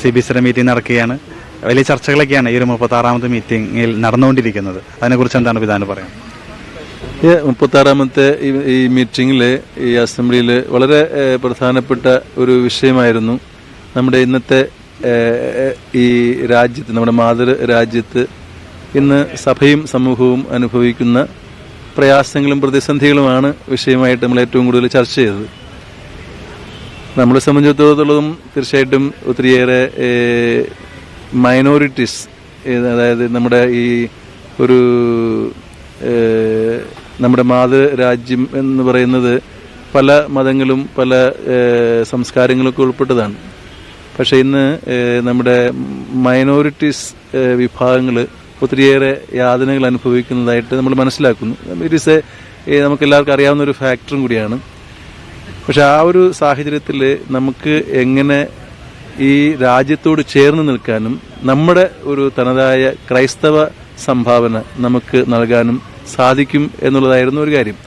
C B സിയുടെ meeting നടക്കുകയാണ്. വലിയ ചർച്ചകളൊക്കെയാണ് ഈ ഒരു മുപ്പത്തി ആറാമത്തെ മീറ്റിംഗിൽ നടന്നുകൊണ്ടിരിക്കുന്നത്. അതിനെക്കുറിച്ച് എന്താണ് പിതാന് പറയാം ഈ മുപ്പത്താറാമത്തെ ഈ മീറ്റിംഗിൽ ഈ അസംബ്ലിയിൽ വളരെ പ്രധാനപ്പെട്ട ഒരു വിഷയമായിരുന്നു നമ്മുടെ ഇന്നത്തെ ഈ രാജ്യത്ത് നമ്മുടെ മാതൃ രാജ്യത്ത് ഇന്ന് സഭയും സമൂഹവും അനുഭവിക്കുന്ന പ്രയാസങ്ങളും പ്രതിസന്ധികളുമാണ് വിഷയമായിട്ട് നമ്മൾ ഏറ്റവും കൂടുതൽ ചർച്ച ചെയ്തത്. നമ്മളെ സംബന്ധിച്ചിടത്തോളം തീർച്ചയായിട്ടും ഒത്തിരിയേറെ മൈനോറിറ്റീസ് അതായത് നമ്മുടെ ഈ ഒരു നമ്മുടെ മാതൃരാജ്യം എന്ന് പറയുന്നത് പല മതങ്ങളും പല സംസ്കാരങ്ങളൊക്കെ ഉൾപ്പെട്ടതാണ്. പക്ഷെ ഇന്ന് നമ്മുടെ മൈനോറിറ്റീസ് വിഭാഗങ്ങൾ ഒത്തിരിയേറെ യാതനകൾ അനുഭവിക്കുന്നതായിട്ട് നമ്മൾ മനസ്സിലാക്കുന്നു. ഇറ്റ് ഇസ് എ നമുക്ക് എല്ലാവർക്കും അറിയാവുന്ന ഒരു ഫാക്ടറും കൂടിയാണ്. പക്ഷെ ആ ഒരു സാഹചര്യത്തിൽ നമുക്ക് എങ്ങനെ ഈ രാജ്യത്തോട് ചേർന്ന് നിൽക്കാനും നമ്മുടെ ഒരു തനതായ ക്രൈസ്തവ സംഭാവന നമുക്ക് നൽകാനും സാധിക്കും എന്നുള്ളതായിരുന്നു ഒരു കാര്യം.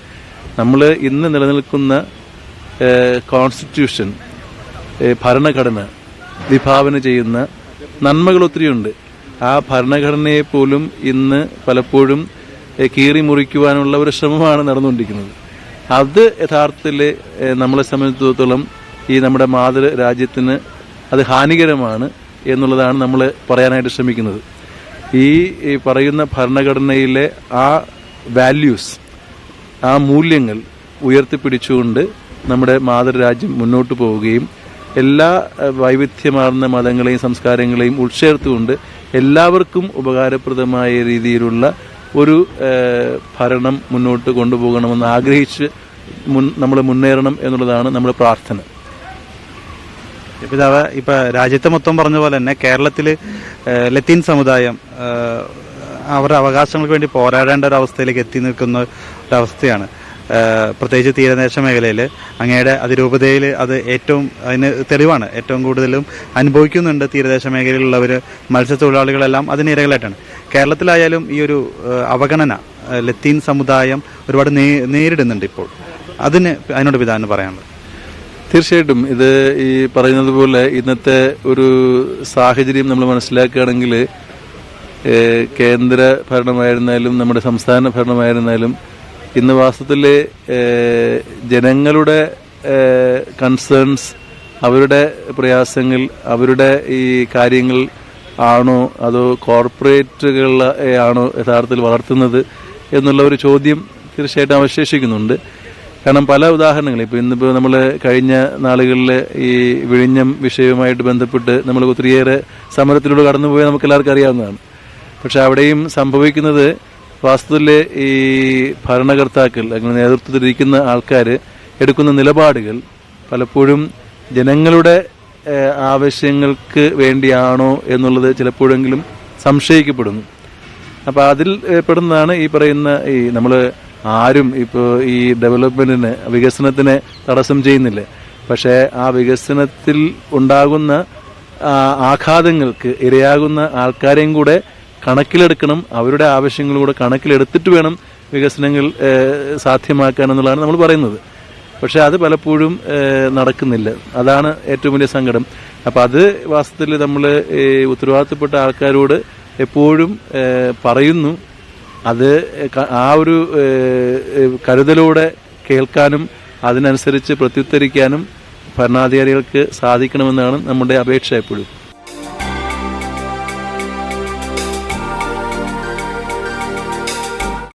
നമ്മൾ ഇന്ന് നിലനിൽക്കുന്ന കോൺസ്റ്റിറ്റ്യൂഷൻ ഭരണഘടന വിഭാവന ചെയ്യുന്ന നന്മകൾ ഒത്തിരിയുണ്ട് ആ ഭരണഘടനയെ പോലും ഇന്ന് പലപ്പോഴും കീറി മുറിക്കുവാനുള്ള ഒരു ശ്രമമാണ് നടന്നുകൊണ്ടിരിക്കുന്നത്. അത് യഥാർത്ഥത്തിൽ നമ്മളെ സംബന്ധിച്ചിടത്തോളം ഈ നമ്മുടെ മാതൃ രാജ്യത്തിന് അത് ഹാനികരമാണ് എന്നുള്ളതാണ് നമ്മൾ പറയാനായിട്ട് ശ്രമിക്കുന്നത്. ഈ പറയുന്ന ഭരണഘടനയിലെ ആ വാല്യൂസ് ആ മൂല്യങ്ങൾ ഉയർത്തിപ്പിടിച്ചുകൊണ്ട് നമ്മുടെ മാതൃരാജ്യം മുന്നോട്ട് പോവുകയും എല്ലാ വൈവിധ്യമാർന്ന മതങ്ങളെയും സംസ്കാരങ്ങളെയും ഉൾച്ചേർത്തുകൊണ്ട് എല്ലാവർക്കും ഉപകാരപ്രദമായ രീതിയിലുള്ള ഒരു ഭരണം മുന്നോട്ട് കൊണ്ടുപോകണമെന്ന് ആഗ്രഹിച്ച് മുൻ നമ്മൾ മുന്നേറണം എന്നുള്ളതാണ് നമ്മുടെ പ്രാർത്ഥന. പിതാവ് ഇപ്പം രാജ്യത്തെ മൊത്തം പറഞ്ഞ പോലെ തന്നെ കേരളത്തിൽ ലത്തീൻ സമുദായം അവരുടെ അവകാശങ്ങൾക്ക് വേണ്ടി പോരാടേണ്ട ഒരു അവസ്ഥയിലേക്ക് എത്തി നിൽക്കുന്ന ഒരവസ്ഥയാണ്. പ്രത്യേകിച്ച് തീരദേശ മേഖലയിൽ അങ്ങയുടെ അതിരൂപതയിൽ അത് ഏറ്റവും അതിന് തെളിവാണ്. ഏറ്റവും കൂടുതലും അനുഭവിക്കുന്നുണ്ട് തീരദേശ മേഖലയിലുള്ളവർ മത്സ്യത്തൊഴിലാളികളെല്ലാം അതിന് ഇരകളായിട്ടാണ് കേരളത്തിലായാലും ഈ ഒരു അവഗണന ലത്തീൻ സമുദായം ഒരുപാട് നേരിടുന്നുണ്ട് ഇപ്പോൾ. അതിന് അതിനോട് പിതാവിന് പറയാനുള്ളത് തീർച്ചയായിട്ടും. ഇത് ഈ പറയുന്നത് പോലെ ഇന്നത്തെ ഒരു സാഹചര്യം നമ്മൾ മനസ്സിലാക്കുകയാണെങ്കിൽ കേന്ദ്ര ഭരണമായിരുന്നാലും നമ്മുടെ സംസ്ഥാന ഭരണമായിരുന്നാലും ഇന്ന് വാസ്തവത്തിൽ ജനങ്ങളുടെ കൺസേൺസ് അവരുടെ പ്രയാസങ്ങൾ അവരുടെ ഈ കാര്യങ്ങൾ ആണോ അതോ കോർപ്പറേറ്റുകളെ ആണോ യഥാർത്ഥത്തിൽ വളർത്തുന്നത് എന്നുള്ള ഒരു ചോദ്യം തീർച്ചയായിട്ടും അവശേഷിക്കുന്നുണ്ട്. കാരണം പല ഉദാഹരണങ്ങൾ ഇപ്പോൾ ഇന്നിപ്പോൾ നമ്മൾ കഴിഞ്ഞ നാളുകളിൽ ഈ വിഴിഞ്ഞം വിഷയവുമായിട്ട് ബന്ധപ്പെട്ട് നമ്മൾ ഒത്തിരിയേറെ സമരത്തിലൂടെ കടന്നുപോയി നമുക്ക് എല്ലാവർക്കും അറിയാവുന്നതാണ്. പക്ഷെ അവിടെയും സംഭവിക്കുന്നത് വാസ്തവത്തിൽ ഈ ഭരണകർത്താക്കൾ അങ്ങനെ നേതൃത്വത്തിലിരിക്കുന്ന ആൾക്കാർ എടുക്കുന്ന നിലപാടുകൾ പലപ്പോഴും ജനങ്ങളുടെ ആവശ്യങ്ങൾക്ക് വേണ്ടിയാണോ എന്നുള്ളത് ചിലപ്പോഴെങ്കിലും സംശയിക്കപ്പെടുന്നു. അപ്പോൾ അതിൽ പെടുന്നതാണ് ഈ പറയുന്ന ഈ നമ്മൾ ആരും ഇപ്പോൾ ഈ ഡെവലപ്മെന്റിന് വികസനത്തിന് തടസ്സം ചെയ്യുന്നില്ല? പക്ഷേ ആ വികസനത്തിൽ ഉണ്ടാകുന്ന ആഘാതങ്ങൾക്ക് ഇരയാകുന്ന ആൾക്കാരെയും കൂടെ കണക്കിലെടുക്കണം അവരുടെ ആവശ്യങ്ങളും കൂടെ കണക്കിലെടുത്തിട്ട് വേണം വികസനങ്ങൾ സാധ്യമാക്കാൻ എന്നുള്ളതാണ് നമ്മൾ പറയുന്നത്. പക്ഷെ അത് പലപ്പോഴും നടക്കുന്നില്ല. അതാണ് ഏറ്റവും വലിയ സങ്കടം. അപ്പോൾ അത് വാസ്തവത്തിൽ നമ്മൾ ഉത്തരവാദിത്തപ്പെട്ട ആൾക്കാരോട് എപ്പോഴും പറയുന്നു. അത് ആ ഒരു കരുതലോടെ കേൾക്കാനും അതിനനുസരിച്ച് പ്രത്യുത്തരിക്കാനും ഭരണാധികാരികൾക്ക് സാധിക്കണമെന്നാണ് നമ്മുടെ അപേക്ഷ എപ്പോഴും.